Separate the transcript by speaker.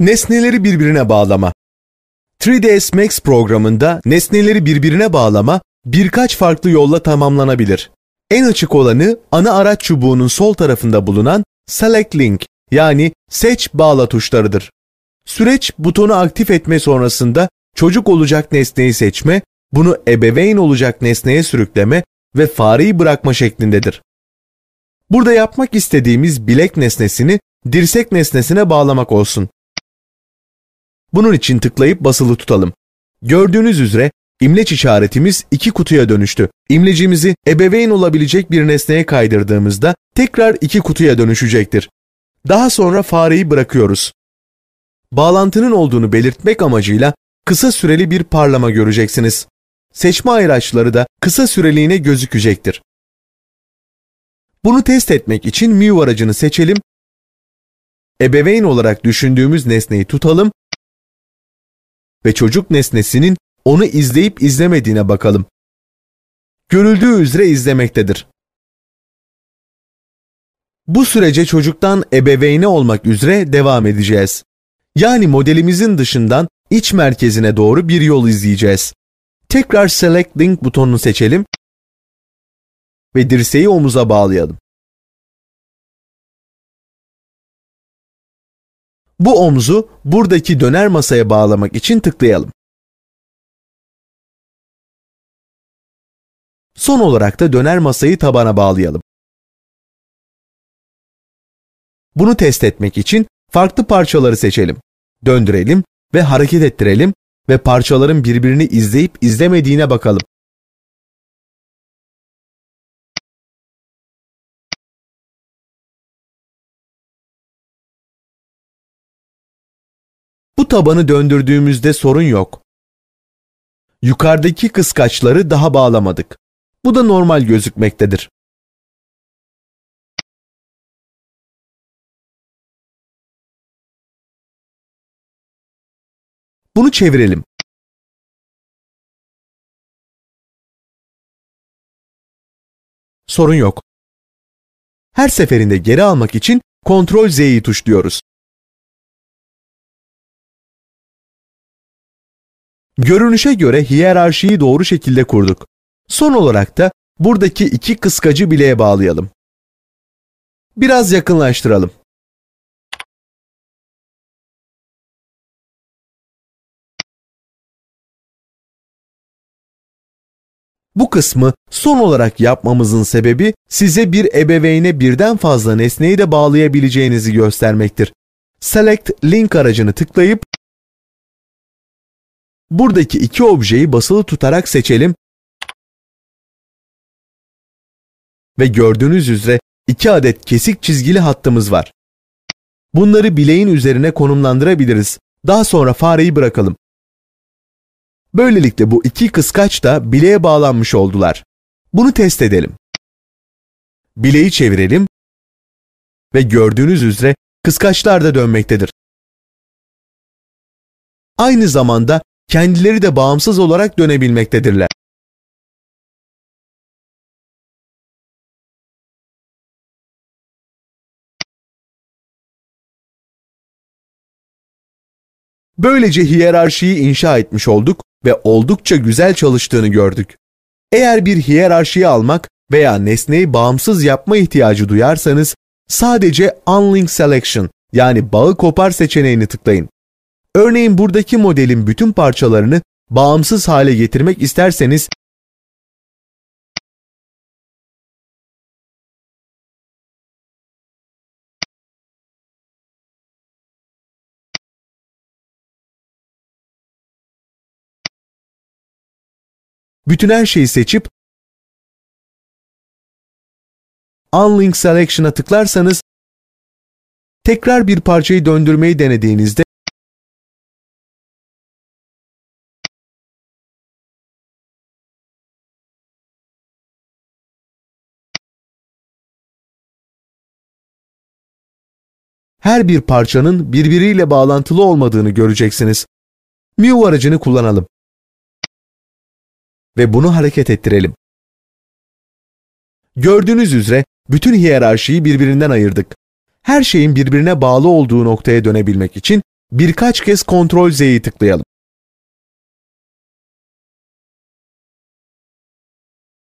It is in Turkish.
Speaker 1: Nesneleri birbirine bağlama 3ds Max programında nesneleri birbirine bağlama birkaç farklı yolla tamamlanabilir. En açık olanı ana araç çubuğunun sol tarafında bulunan Select Link yani seç bağla tuşlarıdır. Süreç butonu aktif etme sonrasında çocuk olacak nesneyi seçme, bunu ebeveyn olacak nesneye sürükleme ve fareyi bırakma şeklindedir. Burada yapmak istediğimiz bilek nesnesini dirsek nesnesine bağlamak olsun. Bunun için tıklayıp basılı tutalım. Gördüğünüz üzere imleç işaretimiz iki kutuya dönüştü. İmlecimizi ebeveyn olabilecek bir nesneye kaydırdığımızda tekrar iki kutuya dönüşecektir. Daha sonra fareyi bırakıyoruz. Bağlantının olduğunu belirtmek amacıyla kısa süreli bir parlama göreceksiniz. Seçme ayraçları da kısa süreliğine gözükecektir. Bunu test etmek için Mew aracını seçelim. Ebeveyn olarak düşündüğümüz nesneyi tutalım ve çocuk nesnesinin onu izleyip izlemediğine bakalım. Görüldüğü üzere izlemektedir. Bu sürece çocuktan ebeveyne olmak üzere devam edeceğiz. Yani modelimizin dışından iç merkezine doğru bir yol izleyeceğiz. Tekrar Select Link butonunu seçelim ve dirseği omuza bağlayalım. Bu omzu buradaki döner masaya bağlamak için tıklayalım. Son olarak da döner masayı tabana bağlayalım. Bunu test etmek için farklı parçaları seçelim. Döndürelim ve hareket ettirelim ve parçaların birbirini izleyip izlemediğine bakalım. Tabanı döndürdüğümüzde sorun yok. Yukarıdaki kıskaçları daha bağlamadık. Bu da normal gözükmektedir. Bunu çevirelim. Sorun yok. Her seferinde geri almak için Ctrl Z'yi tuşluyoruz. Görünüşe göre hiyerarşiyi doğru şekilde kurduk. Son olarak da buradaki iki kıskacı bileğe bağlayalım. Biraz yakınlaştıralım. Bu kısmı son olarak yapmamızın sebebi size bir ebeveyne birden fazla nesneyi de bağlayabileceğinizi göstermektir. Select Link aracını tıklayıp buradaki iki objeyi basılı tutarak seçelim ve gördüğünüz üzere iki adet kesik çizgili hattımız var. Bunları bileğin üzerine konumlandırabiliriz. Daha sonra fareyi bırakalım. Böylelikle bu iki kıskaç da bileğe bağlanmış oldular. Bunu test edelim. Bileği çevirelim ve gördüğünüz üzere kıskaçlar da dönmektedir. Aynı zamanda kendileri de bağımsız olarak dönebilmektedirler. Böylece hiyerarşiyi inşa etmiş olduk ve oldukça güzel çalıştığını gördük. Eğer bir hiyerarşiyi almak veya nesneyi bağımsız yapma ihtiyacı duyarsanız sadece Unlink Selection yani bağı kopar seçeneğini tıklayın. Örneğin buradaki modelin bütün parçalarını bağımsız hale getirmek isterseniz bütün her şeyi seçip Unlink Selection'a tıklarsanız tekrar bir parçayı döndürmeyi denediğinizde her bir parçanın birbiriyle bağlantılı olmadığını göreceksiniz. Mew aracını kullanalım ve bunu hareket ettirelim. Gördüğünüz üzere bütün hiyerarşiyi birbirinden ayırdık. Her şeyin birbirine bağlı olduğu noktaya dönebilmek için Birkaç kez Ctrl Z'yi tıklayalım.